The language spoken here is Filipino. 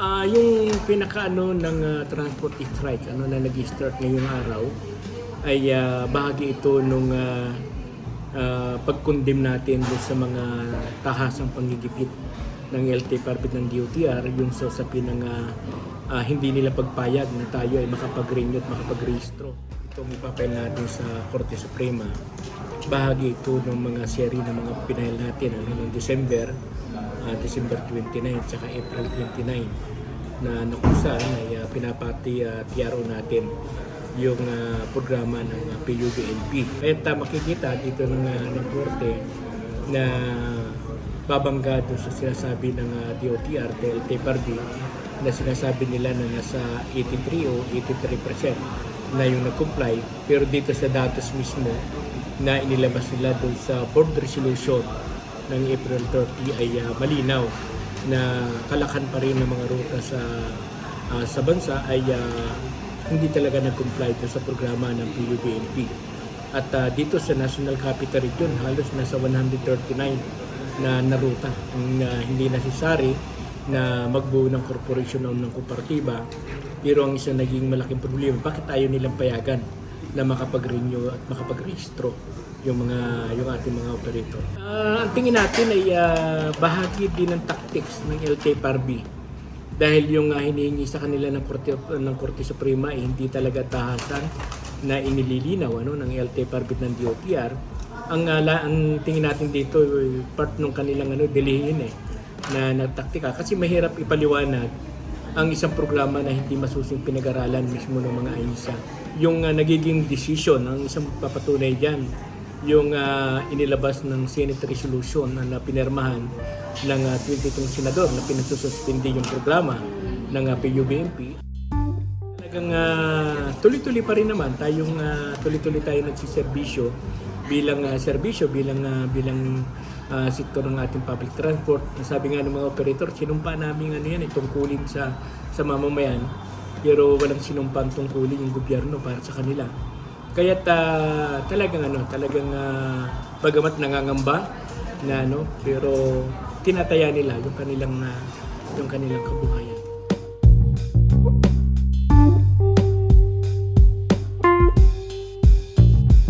Ah, yung pinakaano ng ah, transport strike ano na nag-start ngayong araw ay ah, bahagi ito nung uh, pagkundim natin doon sa mga tahasang pangigipit ng LT Permit ng DOTR yung sa usapin ng ah, ah, hindi nila pagpayag na tayo ay makapag-renew at makapag-rehistro. Itong ipapail natin sa Korte Suprema. Bahagi ito ng mga seri ng mga pinail natin ano, noong December ah, December 29 at April 29 na na kung saan ay ah, pinapati uh, PRO natin yung ah, programa ng uh, PUBNP. Kaya ta makikita dito ng, uh, ng korte na babangga doon sa sinasabi ng uh, DOTR, PLT Pardi, na sinasabi nila na nasa 83 o 83% na yung nag-comply. Pero dito sa datos mismo na inilabas nila doon sa board resolution ng April 30 ay ah, malinaw na kalakan pa rin ng mga ruta sa ah, sa bansa ay ah, hindi talaga nag-comply sa programa ng PUBNP. At ah, dito sa National Capital Region, halos nasa 139 na naruta ang hindi necessary na magbuo ng korporasyon o ng kooperatiba. Pero ang isang naging malaking problema, bakit ayaw nilang payagan na makapag-renew at makapag-rehistro yung mga yung ating mga operator. Ah, ang tingin natin ay ah, bahagi din ng tactics ng LTFRB dahil yung ah, hinihingi sa kanila ng Korte ng Korte Suprema ay hindi talaga tahasan na inililinaw ano ng LTFRB ng DOTR. Ang ah, la- ang tingin natin dito ay part ng kanilang ano delihin eh na nagtaktika kasi mahirap ipaliwanag ang isang programa na hindi masusing pinag-aralan mismo ng mga ahensya. Yung ah, nagiging decision, ang isang papatunay dyan, yung ah, inilabas ng Senate resolution na, na pinirmahan ng uh, 22 senador na pinasususpindi yung programa ng uh, PUBNP. Talagang ah, tuloy-tuloy pa rin naman tayong ah, tuloy-tuloy tayo nagsiservisyo bilang ah, serbisyo bilang ah, bilang ah, sektor ng ating public transport. Sabi nga ng mga operator, sinumpa namin ano yan, itong tungkulin sa sa mamamayan. Pero walang sinumpang tungkulin yung gobyerno para sa kanila. Kaya talagang ano, talagang ah, bagamat nangangamba na ano, pero tinataya nila yung kanilang ah, yung kanilang kabuhayan.